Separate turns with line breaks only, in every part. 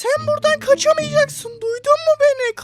Sen buradan kaçamayacaksın. Duydun mu?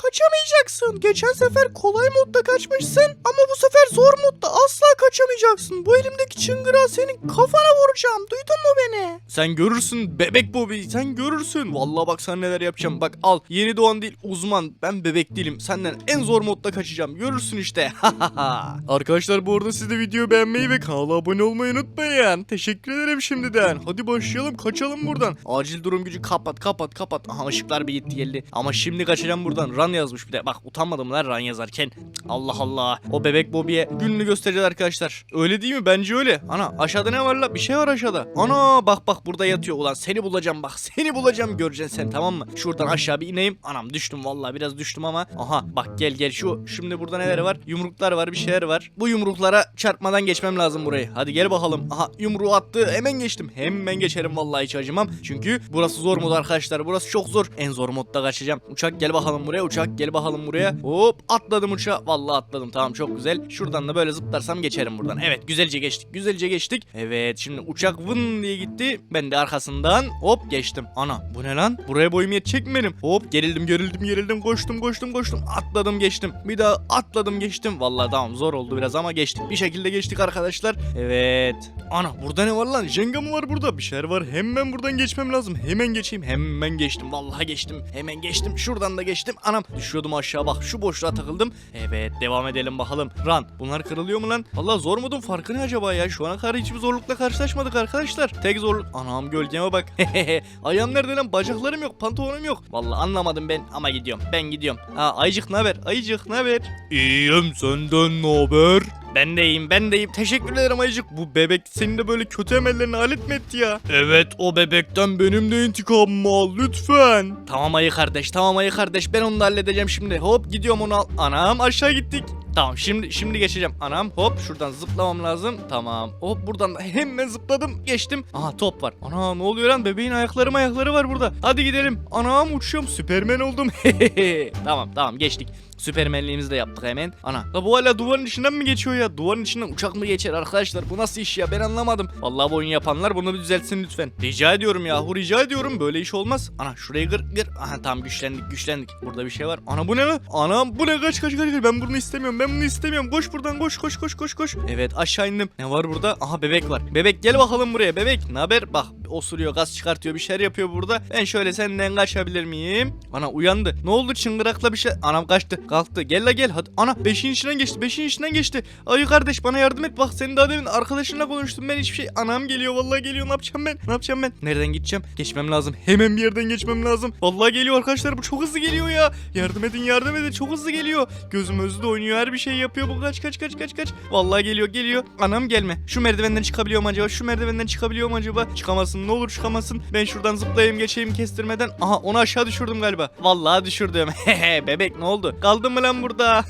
Kaçamayacaksın. Geçen sefer kolay modda kaçmışsın ama bu sefer zor modda asla kaçamayacaksın. Bu elimdeki çıngırağı senin kafana vuracağım. Duydun mu beni? Sen görürsün bebek Bobby. Sen görürsün. Vallahi bak sana neler yapacağım. Bak al. Yeni doğan değil uzman. Ben bebek değilim. Senden en zor modda kaçacağım. Görürsün işte. Arkadaşlar bu arada siz de videoyu beğenmeyi ve kanala abone olmayı unutmayın. Teşekkür ederim şimdiden. Hadi başlayalım kaçalım buradan. Acil durum gücü kapat kapat kapat. Aha ışıklar bir gitti geldi. Ama şimdi kaçacağım buradan. Run yazmış bir de. Bak utanmadım lan run yazarken. Allah Allah. O bebek Bobby'ye gününü göstereceğiz arkadaşlar. Öyle değil mi? Bence öyle. Ana aşağıda ne var la? Bir şey var aşağıda. Ana bak bak burada yatıyor. Ulan seni bulacağım bak. Seni bulacağım göreceksin sen tamam mı? Şuradan aşağı bir ineyim. Anam düştüm vallahi biraz düştüm ama. Aha bak gel gel şu. Şimdi burada neler var? Yumruklar var bir şeyler var. Bu yumruklara çarpmadan geçmem lazım burayı. Hadi gel bakalım. Aha yumruğu attı. Hemen geçtim. Hemen geçerim vallahi hiç acımam. Çünkü burası zor mod arkadaşlar. Burası çok zor. En zor modda kaçacağım. Uçak gel bakalım buraya. Uçak gel bakalım buraya. Hop atladım uçağa. Vallahi atladım. Tamam çok güzel. Şuradan da böyle zıplarsam geçerim buradan. Evet güzelce geçtik. Güzelce geçtik. Evet şimdi uçak vın diye gitti. Ben de arkasından hop geçtim. Ana bu ne lan? Buraya boyum yetecek mi benim? Hop gerildim gerildim gerildim. Koştum koştum koştum. Atladım geçtim. Bir daha atladım geçtim. Vallahi tamam zor oldu biraz ama geçtik. Bir şekilde geçtik arkadaşlar. Evet. Ana burada ne var lan? Jenga mı var burada? Bir şeyler var. Hemen buradan geçmem lazım. Hemen geçeyim. Hemen geçtim. Vallahi geçtim. Hemen geçtim. Şuradan da geçtim. Anam düşüyordum aşağı bak. Şu boşluğa takıldım. Evet devam edelim bakalım. Run. Bunlar kırılıyor mu lan? Vallahi zor modun farkı ne acaba ya? Şu ana kadar hiçbir zorlukla karşılaşmadık arkadaşlar. Tek zorluk. Anam gölgeme bak. Ayağım nerede lan? Bacaklarım yok. Pantolonum yok. Vallahi anlamadım ben ama gidiyorum. Ben gidiyorum. Ha Ayıcık ne haber? Ayıcık ne haber? İyiyim senden ne haber? Ben de iyiyim ben de iyiyim. Teşekkür ederim Ayıcık. Bu bebek senin de böyle kötü emellerini alet mi etti ya? Evet o bebekten benim de intikamımı al lütfen. Tamam Ayı kardeş tamam Ayı kardeş ben onu da halledeceğim şimdi. Hop gidiyorum onu al. Anam aşağı gittik. Tamam şimdi şimdi geçeceğim. Anam hop şuradan zıplamam lazım. Tamam. Hop buradan da hemen zıpladım. Geçtim. Aha top var. Ana ne oluyor lan? Bebeğin ayakları ayakları var burada. Hadi gidelim. Anam uçuyorum. Süpermen oldum. tamam tamam geçtik. Süpermenliğimizi de yaptık hemen. Ana la bu hala duvarın içinden mi geçiyor ya? Duvarın içinden uçak mı geçer arkadaşlar? Bu nasıl iş ya? Ben anlamadım. Vallahi bu oyun yapanlar bunu bir düzeltsin lütfen. Rica ediyorum yahu rica ediyorum. Böyle iş olmaz. Ana şurayı kır kır. Aha tamam güçlendik güçlendik. Burada bir şey var. Ana bu ne lan? Anam bu ne? Kaç kaç kaç kaç. Ben bunu istemiyorum. Ben bunu istemiyorum. Koş buradan koş koş koş koş koş. Evet aşağı indim. Ne var burada? Aha bebek var. Bebek gel bakalım buraya. Bebek ne haber? Bak osuruyor gaz çıkartıyor bir şeyler yapıyor burada. Ben şöyle senden kaçabilir miyim? Ana uyandı. Ne oldu çıngırakla bir şey? Anam kaçtı. Kalktı. Gel la gel hadi. Ana beşin içinden geçti. Beşin içinden geçti. Ayı kardeş bana yardım et. Bak senin daha demin arkadaşınla konuştum. Ben hiçbir şey. Anam geliyor vallahi geliyor. Ne yapacağım ben? Ne yapacağım ben? Nereden gideceğim? Geçmem lazım. Hemen bir yerden geçmem lazım. Vallahi geliyor arkadaşlar. Bu çok hızlı geliyor ya. Yardım edin yardım edin. Çok hızlı geliyor. Gözüm özü oynuyor. Her bir şey yapıyor. Bu kaç kaç kaç kaç kaç. Vallahi geliyor geliyor. Anam gelme. Şu merdivenden çıkabiliyor mu acaba? Şu merdivenden çıkabiliyor mu acaba? Çıkamasın. Ne olur çıkamasın. Ben şuradan zıplayayım geçeyim kestirmeden. Aha onu aşağı düşürdüm galiba. Vallahi düşürdüm. Bebek ne oldu? Kaldın mı lan burada?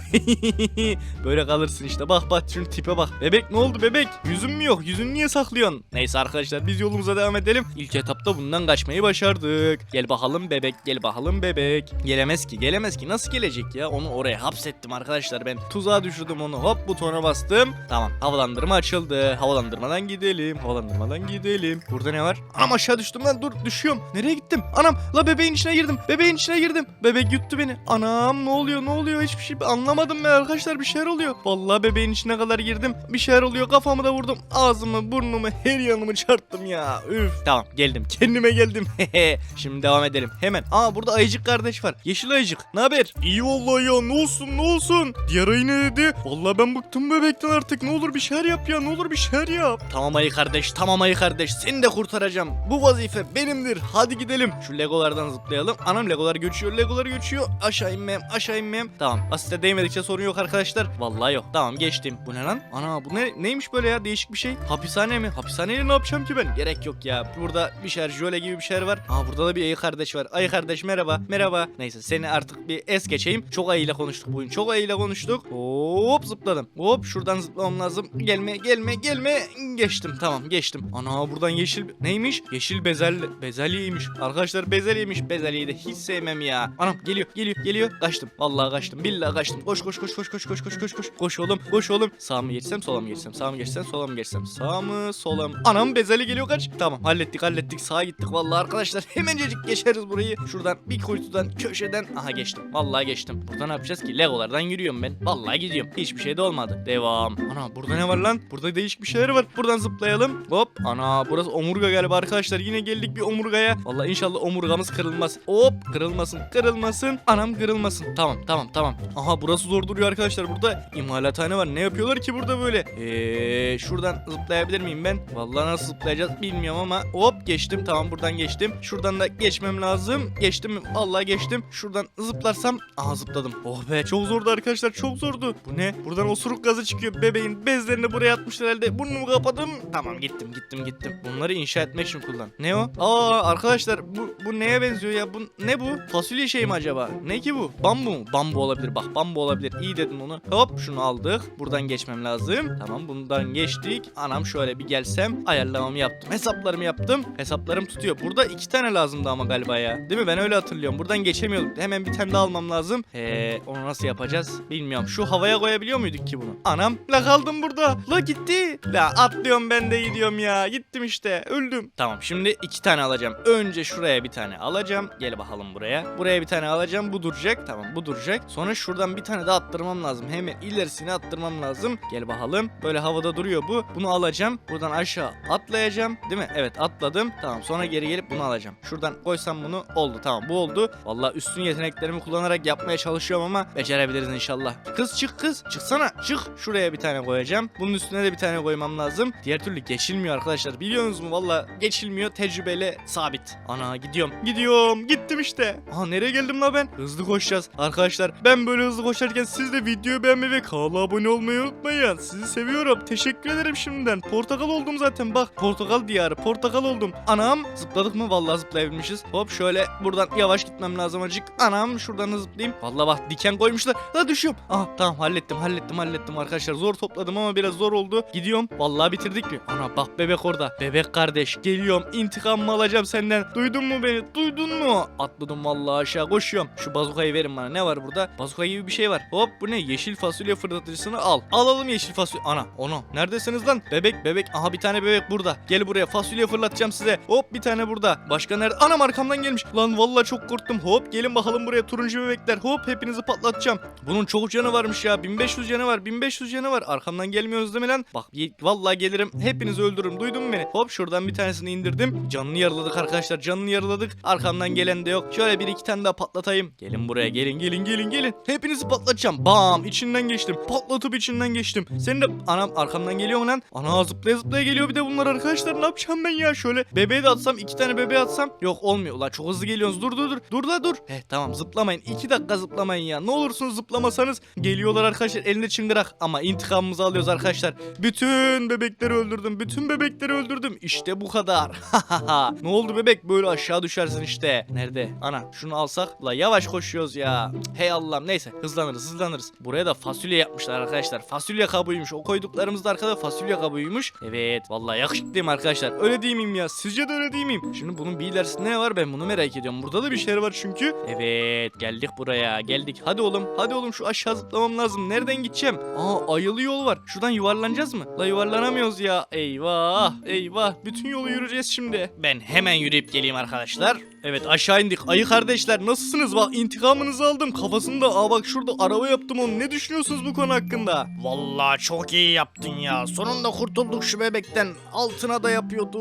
Böyle kalırsın işte. Bak bak şunun tipe bak. Bebek ne oldu bebek? Yüzün mü yok? Yüzünü niye saklıyorsun? Neyse arkadaşlar biz yolumuza devam edelim. İlk etapta bundan kaçmayı başardık. Gel bakalım bebek. Gel bakalım bebek. Gelemez ki gelemez ki. Nasıl gelecek ya? Onu oraya hapsettim arkadaşlar ben. Tuzağa düşürdüm onu. Hop butona bastım. Tamam havalandırma açıldı. Havalandırmadan gidelim. Havalandırmadan gidelim. Burada ne var? Anam aşağı düştüm lan. Dur düşüyorum. Nereye gittim? Anam la bebeğin içine girdim. Bebeğin içine girdim. Bebek yuttu beni. Anam ne oluyor ne oluyor? Hiçbir şey anlamadım ben arkadaşlar. Bir şeyler oluyor. Vallahi bebeğin içine kadar girdim. Bir şeyler oluyor. Kafamı da vurdum. Ağzımı, burnumu, her yanımı çarptım ya. Üf. Tamam geldim. Kendime geldim. Şimdi devam edelim. Hemen. Aa burada ayıcık kardeş var. Yeşil ayıcık. Ne haber? İyi vallahi ya. Ne olsun ne olsun. Diğer ayı ne dedi? Vallahi ben bıktım bebekten artık. Ne olur bir şeyler yap ya. Ne olur bir şeyler yap. Tamam ayı kardeş. Tamam ayı kardeş. Seni de kurtaracağım. Bu vazife benimdir. Hadi gidelim. Şu legolardan zıplayalım. Anam legolar göçüyor. Legolar göçüyor. Aşağı inmem. Aşağı inmem. Tamam. Asiste değmedikçe sorun yok arkadaşlar. Vallahi yok. Tamam geçtim. Bu ne lan? Ana bu ne neymiş böyle ya? Değişik bir şey. Hapishane mi? Hapishaneyle ne yapacağım ki ben? Gerek yok ya. Burada bir şeyler jöle gibi bir şeyler var. Aa burada da bir ayı kardeş var. Ayı kardeş merhaba. Merhaba. Neyse seni artık bir es geçeyim. Çok ayıyla konuştuk bugün. Çok ayıyla konuştuk. Hop zıpladım. Hop şuradan zıplamam lazım. Gelme gelme gelme. Geçtim tamam geçtim. Ana buradan yeşil neymiş? Yeşil bezelye bezelyeymiş. Arkadaşlar bezelyeymiş. Bezelyeyi de hiç sevmem ya. Anam geliyor geliyor geliyor. Kaçtım. Vallahi kaçtım. Billahi kaçtım. Koş koş koş koş koş koş koş koş koş. Koş oğlum koş oğlum. Sağ mı geçsem sola mı geçsem? Sağ mı geçsem sola mı geçsem? Sağ mı sola mı? Anam bezelye geliyor kaç. Tamam hallettik hallettik. Sağa gittik vallahi arkadaşlar. Hemencecik geçeriz burayı. Şuradan bir kuytudan köşeden. Aha geçtim. Vallahi geçtim. Burada ne yapacağız ki? Legolardan yürüyorum ben. Vallahi gidiyorum. Hiçbir şey de olmadı. Devam. Ana burada ne var lan? Burada değişik bir şeyler var. Buradan zıplayalım. Hop. Ana burası omurga galiba arkadaşlar. Yine geldik bir omurgaya. Vallahi inşallah omurgamız kırılmaz. Hop. Kırılmasın. Kırılmasın. Anam kırılmasın. Tamam tamam tamam. Aha burası zor duruyor arkadaşlar. Burada imalathane var. Ne yapıyorlar ki burada böyle? Eee şuradan zıplayabilir miyim ben? Vallahi nasıl zıplayacağız bilmiyorum ama hop geçtim. Tamam buradan geçtim. Şuradan da geçmem lazım. Geçtim mi? Vallahi geçtim. Şuradan zıplarsam aha zıpladım. Oh be çok zordu arkadaşlar. Çok zordu. Bu ne? Buradan osuruk gazı çıkıyor. Bebeğin bezlerini buraya atmışlar herhalde. Burnumu kapadım. Tamam gittim gittim gittim. Bunları inşa etmek için kullan. Ne o? Aa arkadaşlar bu bu neye benziyor ya? Bu ne bu? Fasulye şey mi acaba? Ne ki bu? Bambu mu? Bambu olabilir. Bak bambu olabilir. İyi dedin onu. Hop şunu aldık. Buradan geçmem lazım. Tamam bundan geçtik. Anam şöyle bir gelsem ayarlamamı yaptım. Hesaplarımı yaptım. Hesaplarım tutuyor. Burada iki tane lazımdı ama galiba ya. Değil mi? Ben öyle hatırlıyorum. Buradan geçemiyorduk. Hemen bir tane daha almam lazım. He, onu nasıl yapacağız? Bilmiyorum. Şu havaya koyabiliyor muyduk ki bunu? Anam la kaldım burada. La gitti. La atlıyorum ben de gidiyorum ya. Gittim işte. Öldüm. Tamam şimdi iki tane alacağım. Önce şuraya bir tane alacağım. Gel bakalım buraya. Buraya bir tane alacağım. Bu duracak. Tamam bu duracak. Sonra şuradan bir tane daha attırmam lazım. Hemen ilerisini attırmam lazım. Gel bakalım. Böyle havada duruyor bu. Bunu alacağım. Buradan aşağı atlayacağım. Değil mi? Evet atladım. Tamam sonra geri gelip bunu alacağım. Şuradan koysam bunu oldu. Tamam bu oldu. Vallahi üstün yeteneklerimi kullanarak yapmaya çalışıyorum ama becerebiliriz inşallah. Kız çık kız. Çıksana. Çık. Şuraya bir tane koyacağım. Bunun üstüne de bir tane koymam lazım. Diğer türlü geçilmiyor arkadaşlar. Biliyorsunuz mu? Valla geçilmiyor. Tecrübeyle sabit. Ana gidiyorum. Gidiyorum. Gittim işte. Aha nereye geldim la ben? Hızlı koşacağız. Arkadaşlar ben böyle hızlı koşarken siz de videoyu beğenmeyi ve kanala abone olmayı unutmayın. Sizi seviyorum. Teşekkür ederim şimdiden. Portakal oldum zaten. Bak portakal diyarı. Portakal oldum. Anam zıpladık mı? Vallahi zıplayabilmişiz. Hop şöyle buradan yavaş gitmem lazım acık. Anam şuradan da zıplayayım. Vallahi bak diken koymuşlar. La düşüyorum. Aha tamam hallettim hallettim hallettim arkadaşlar. Zor topladım ama biraz zor oldu. Gidiyorum. Vallahi bitirdik mi? Ana bak bebek orada. Bebek kardeş geliyorum. İntikamımı alacağım senden. Duydun mu beni? Duydun mu? Atladım vallahi aşağı koşuyorum. Şu bazukayı verin bana. Ne var burada? Bazuka gibi bir şey var. Hop bu ne? Yeşil fasulye fırlatıcısını al. Alalım yeşil fasulye. Ana onu. Neredesiniz lan? Bebek bebek. Aha bir tane bebek burada. Gel buraya fasulye fırlatacağım size. Hop bir tane burada. Başka nerede? Anam arkamdan gelmiş. Lan vallahi çok korktum. Hop gelin bakalım buraya turuncu bebekler. Hop hepinizi patlatacağım. Bunun çok canı varmış ya. 1500 canı var. 1500 canı var. Arkamdan gelmiyorsunuz değil lan? Bak vallahi gelirim. Hepinizi öldürürüm. Duydun mu beni? Hop şuradan bir tanesini indirdim. Canını yaraladık arkadaşlar. Canını yaraladık. Arkamdan gelen de yok. Şöyle bir iki tane daha patlatayım. Gelin buraya gelin gelin gelin gelin. Hepinizi patlatacağım. Bam içinden geçtim. Patlatıp içinden geçtim. Senin de anam arkamdan geliyor mu lan? Ana zıplaya zıplaya geliyor bir de bunlar arkadaşlar. Ne yapacağım ben ya? Şöyle bebeğe de atsam iki tane bebeğe atsam. Yok olmuyor. Ulan çok hızlı geliyorsunuz. Dur dur dur. Dur la dur. Heh tamam zıplamayın. İki dakika zıplamayın ya. Ne olursunuz zıplamasanız. Geliyorlar arkadaşlar elinde çıngırak. Ama intikamımızı alıyoruz arkadaşlar. Bütün bebekleri öldürdüm. Bütün bebekleri öldürdüm. İşte bu kadar. ne oldu bebek? Böyle aşağı düşersin işte. Nerede? Ana şunu alsak. La yavaş koşuyoruz ya. Hey Allah'ım neyse hızlanırız hızlanırız. Buraya da fasulye yapmışlar arkadaşlar. Fasulye kabuğuymuş. O koyduklarımız da arkada fasulye kabuğuymuş. Evet vallahi yakışıklıyım arkadaşlar. Öyle değil miyim ya? Sizce de öyle değil miyim? Şimdi bunun bir ilerisinde ne var ben bunu merak ediyorum. Burada da bir şeyler var çünkü. Evet geldik buraya geldik. Hadi oğlum hadi oğlum şu aşağı zıplamam lazım. Nereden gideceğim? Aa ayılı yol var. Şuradan yuvarlanacağız mı? La yuvarlanamıyoruz ya. Eyvah eyvah. Bütün yolu yürüyeceğiz şimdi. Ben hemen yürüyüp geleyim arkadaşlar. Evet aşağı indik. Ayı kardeşler nasılsınız? Bak intikamınızı aldım. Kafasında aa bak şurada araba yaptım onu. Ne düşünüyorsunuz bu konu hakkında?
Vallahi çok iyi yaptın ya. Sonunda kurtulduk şu bebekten. Altına da yapıyordu.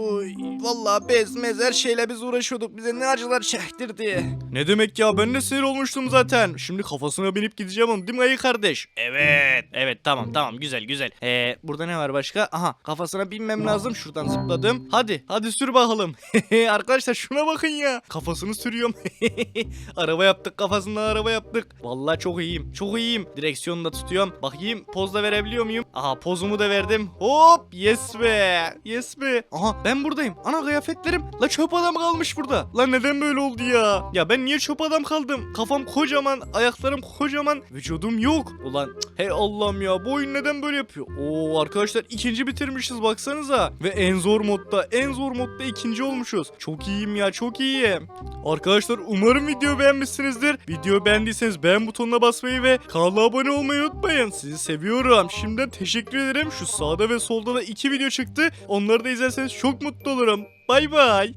Vallahi bez mez her şeyle biz uğraşıyorduk. Bize ne acılar çektirdi.
Ne demek ya ben de sinir olmuştum zaten. Şimdi kafasına binip gideceğim onu değil mi ayı kardeş?
Evet.
Evet tamam tamam güzel güzel. Ee, burada ne var başka? Aha kafasına binmem lazım. Şuradan zıpladım. Hadi hadi sür bakalım. Arkadaşlar şuna bakın ya.
Kafasını sürüyorum. araba yaptık kafasından araba yaptık. Vallahi çok iyiyim. Çok iyiyim. Direksiyonu da tutuyorum. Bakayım poz da verebiliyor muyum? Aha pozumu da verdim. Hop yes be. Yes be. Aha ben buradayım. Ana kıyafetlerim. La çöp adam kalmış burada. La neden böyle oldu ya? Ya ben niye çöp adam kaldım? Kafam kocaman, ayaklarım kocaman, vücudum yok. Ulan hey Allah'ım ya bu oyun neden böyle yapıyor? Oo arkadaşlar ikinci bitirmişiz baksanıza. Ve en zor modda, en zor modda ikinci olmuşuz. Çok iyiyim ya çok Arkadaşlar umarım video beğenmişsinizdir. Video beğendiyseniz beğen butonuna basmayı ve kanala abone olmayı unutmayın. Sizi seviyorum. Şimdiden teşekkür ederim. Şu sağda ve solda da iki video çıktı. Onları da izlerseniz çok mutlu olurum. Bay bay.